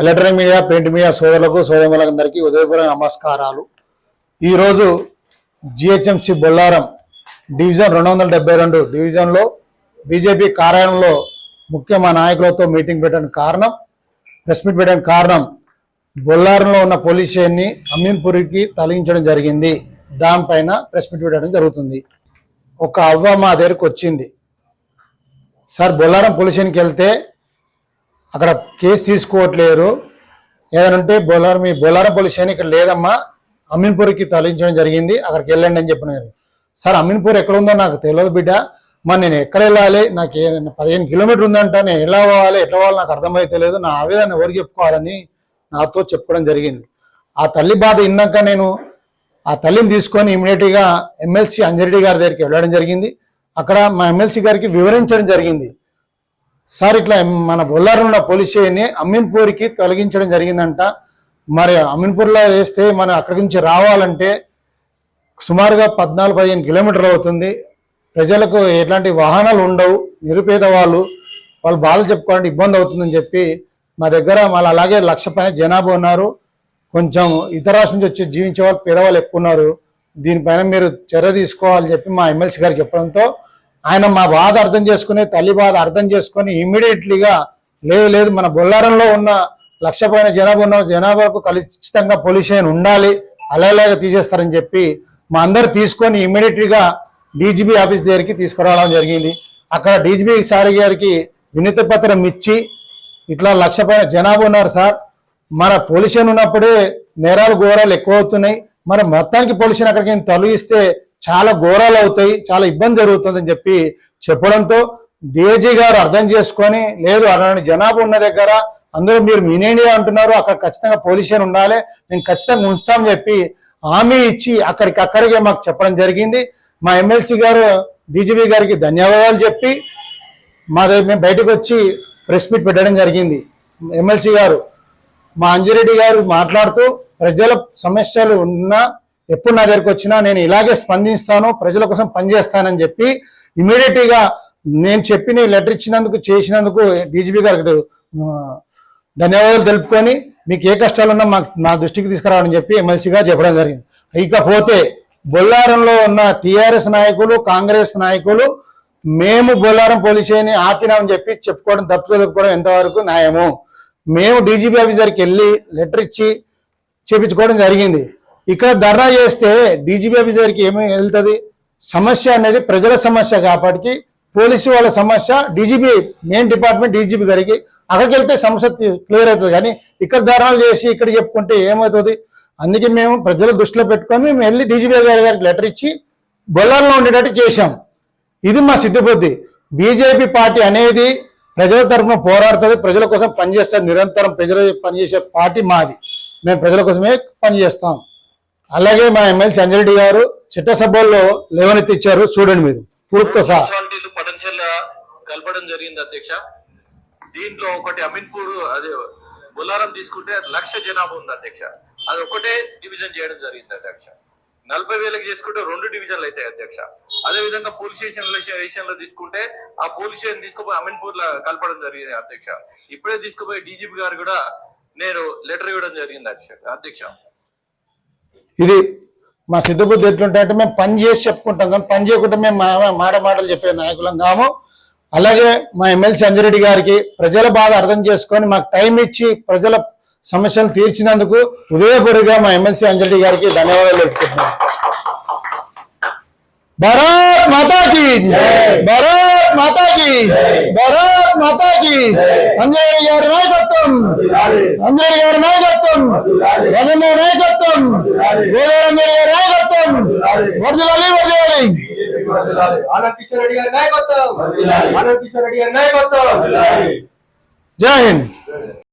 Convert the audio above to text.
Electronic media print media సోదరులకు సోదరులందరికీ ఉదయపూర్వక నమస్కారాలు. ఈరోజు జిహెచ్ఎంసి బొల్లారం డివిజన్ రెండు వందల డెబ్బై రెండు డివిజన్లో బీజేపీ కార్యాలయంలో ముఖ్య మా నాయకులతో మీటింగ్ పెట్టడానికి కారణం. ప్రెస్ మీట్ పెట్టడానికి కారణం. బొల్లారంలో ఉన్న పోలీస్ స్టేషన్ని అమీన్పూర్కి తొలగించడం జరిగింది. దానిపైన ప్రెస్ మీట్ పెట్టడం జరుగుతుంది. ఒక అవ్వ మా దగ్గరకు వచ్చింది. సార్ బొల్లారం పోలీస్ స్టేషన్కి వెళ్తే అక్కడ కేసు తీసుకోవట్లేరు. ఏదైనా ఉంటే బొలారం మీ బొలారం పోలీస్ స్టేషన్ ఇక్కడ లేదమ్మా అమీన్పూర్కి తరలించడం జరిగింది అక్కడికి వెళ్ళండి అని చెప్పినారు. సార్ అమీన్పూర్ ఎక్కడ ఉందో నాకు తెలియదు బిడ్డ. మరి నేను ఎక్కడ వెళ్ళాలి? నాకు ఏదైనా పదిహేను కిలోమీటర్ ఉందంట నేను ఎలా పోవాలి ఎట్లా పోవాలి నాకు అర్థమైతే లేదు నా ఆవేదన ఎవరు చెప్పుకోవాలని నాతో చెప్పడం జరిగింది. ఆ తల్లి బాధ విన్నాక నేను ఆ తల్లిని తీసుకొని ఇమీడియట్గా ఎమ్మెల్సీ అంజరెడ్డి గారి దగ్గరికి వెళ్ళడం జరిగింది. అక్కడ మా ఎమ్మెల్సీ గారికి వివరించడం జరిగింది. సార్ ఇట్లా మన బొల్లారం ఉన్న పోలీస్ అమీన్పూర్కి తొలగించడం జరిగిందంట. మరి అమీన్పూర్లో వేస్తే మనం అక్కడి నుంచి రావాలంటే సుమారుగా పద్నాలుగు పదిహేను కిలోమీటర్లు అవుతుంది. ప్రజలకు ఎట్లాంటి వాహనాలు ఉండవు. నిరుపేద వాళ్ళు వాళ్ళు బాధలు చెప్పుకోవాలంటే ఇబ్బంది అవుతుందని చెప్పి మా దగ్గర మళ్ళీ అలాగే లక్ష పైన జనాభా ఉన్నారు. కొంచెం ఇతర రాష్ట్రం నుంచి వచ్చి జీవించే వాళ్ళు పేదవాళ్ళు ఎక్కువ ఉన్నారు. దీనిపైన మీరు చర్య తీసుకోవాలని చెప్పి మా ఎమ్మెల్సీ గారు చెప్పడంతో ఆయన మా బాధ అర్థం చేసుకుని తల్లి బాధ అర్థం చేసుకొని ఇమ్మీడియట్లీగా లేదు లేదు మన బొల్లారంలో ఉన్న లక్ష పైన జనాభా ఉన్న జనాభాకు ఖచ్చితంగా పొల్యూషన్ ఉండాలి అలాగే తీసేస్తారని చెప్పి మా అందరు తీసుకొని ఇమ్మీడియట్గా డీజీపీ ఆఫీస్ దగ్గరికి తీసుకురావడం జరిగింది. అక్కడ డీజీబీ సారి గారికి వినతి పత్రం ఇచ్చి ఇట్లా లక్ష పైన జనాభా ఉన్నారు సార్. మన పొల్యూషన్ ఉన్నప్పుడే నేరాలు ఘోరాలు ఎక్కువ అవుతున్నాయి. మరి మొత్తానికి పొల్యూషన్ అక్కడికి తొలగిస్తే చాలా ఘోరాలు అవుతాయి చాలా ఇబ్బంది జరుగుతుందని చెప్పి చెప్పడంతో డిఏజీ గారు అర్థం చేసుకొని లేదు అలాంటి జనాభా ఉన్న దగ్గర అందరూ మీరు మినేనియా అంటున్నారు అక్కడ ఖచ్చితంగా పోలీసులు ఉండాలి మేము ఖచ్చితంగా ఉంచుతామని చెప్పి హామీ ఇచ్చి అక్కడికి అక్కడికే మాకు చెప్పడం జరిగింది. మా ఎమ్మెల్సీ గారు డీజీపీ గారికి ధన్యవాదాలు చెప్పి మా దగ్గర మేము బయటకు వచ్చి ప్రెస్ మీట్ పెట్టడం జరిగింది. ఎమ్మెల్సీ గారు మా అంజిరెడ్డి గారు మాట్లాడుతూ ప్రజల సమస్యలు ఉన్నా ఎప్పుడు నా దగ్గరకు వచ్చినా నేను ఇలాగే స్పందిస్తాను ప్రజల కోసం పనిచేస్తానని చెప్పి ఇమీడియట్ నేను చెప్పిన లెటర్ ఇచ్చినందుకు చేసినందుకు డీజీపీ గారికి ధన్యవాదాలు తెలుపుకొని మీకు ఏ కష్టాలున్నా మాకు నా దృష్టికి తీసుకురావాలని చెప్పి ఎమ్మెల్సీగా చెప్పడం జరిగింది. ఇకపోతే బొల్లారంలో ఉన్న టీఆర్ఎస్ నాయకులు కాంగ్రెస్ నాయకులు మేము బొల్లారం పోలీసుని ఆపినామని చెప్పి చెప్పుకోవడం తప్పు చెప్పుకోవడం ఎంతవరకు న్యాయము? మేము డీజీపీ ఆఫీస్ దగ్గరికి వెళ్ళి లెటర్ ఇచ్చి చేపించుకోవడం జరిగింది. ఇక్కడ ధర్నా చేస్తే డీజీపీ దగ్గరికి ఏమి వెళ్తుంది? సమస్య అనేది ప్రజల సమస్య కాబట్టి పోలీసు వాళ్ళ సమస్య డీజీపీ మెయిన్ డిపార్ట్మెంట్ డీజీపీ గారికి అక్కడికి వెళ్తే సమస్య క్లియర్ అవుతుంది. కానీ ఇక్కడ ధర్నాలు చేసి ఇక్కడ చెప్పుకుంటే ఏమవుతుంది? అందుకే మేము ప్రజల దృష్టిలో పెట్టుకొని మేము వెళ్ళి డీజీపీ గారి గారికి లెటర్ ఇచ్చి బొల్లార్లో ఉండేటట్టు చేశాం. ఇది మా సిద్ధిబుద్ధి. బీజేపీ పార్టీ అనేది ప్రజల తరఫున పోరాడుతుంది ప్రజల కోసం పనిచేస్తుంది. నిరంతరం ప్రజల పనిచేసే పార్టీ మాది. మేము ప్రజల కోసమే పనిచేస్తాం. అలాగే మా ఎమ్మెల్సీ అంజరెడ్డి గారు చట్టసభల్లో లేవనెత్తిచ్చారు. చూడండి మీరు. ప్రూఫ్తో సహా. కలపడం జరిగింది అధ్యక్ష. దీంట్లో ఒకటి అమీన్పూర్ అదే బుల్లారం తీసుకుంటే లక్ష జనాభా ఉంది అధ్యక్ష. అది ఒకటే డివిజన్ చేయడం జరిగింది అధ్యక్ష. నలభై వేలకు చేసుకుంటే రెండు డివిజన్లు అవుతాయి అధ్యక్ష. అదే విధంగా పోలీస్ స్టేషన్ విషయంలో తీసుకుంటే ఆ పోలీస్ స్టేషన్ తీసుకుపోయి అమీన్పూర్లో కలపడం జరిగింది అధ్యక్ష. ఇప్పుడే తీసుకుపోయి డీజీపీ గారు కూడా నేను లెటర్ ఇవ్వడం జరిగింది అధ్యక్ష. అధ్యక్ష. ఇది మా సిద్ధబుద్ధి ఎట్లుంటాయంటే మేము పని చేసి చెప్పుకుంటాం కానీ పని చేయకుండా మేము మా- మాట మాటలు చెప్పే నాయకులం కాము. అలాగే మా ఎమ్మెల్సీ అంజిరెడ్డి గారికి ప్రజల బాధ అర్థం చేసుకొని మాకు టైం ఇచ్చి ప్రజల సమస్యలు తీర్చినందుకు ఉదయపూరిగా మా ఎమ్మెల్సీ అంజరెడ్డి గారికి ధన్యవాదాలు भारत माता की भारत माता की भारत माता की। अंजनी गार नायकत्व अंजनी गार नायकत्व रमेंद्र नायकत्व गोदावरी गार नायकत्व वर्जलाली वर्जलाली आनंद किशोर रेड्डी गार नायकत्व आनंद किशोर रेड्डी गार नायकत्व जय हिंद।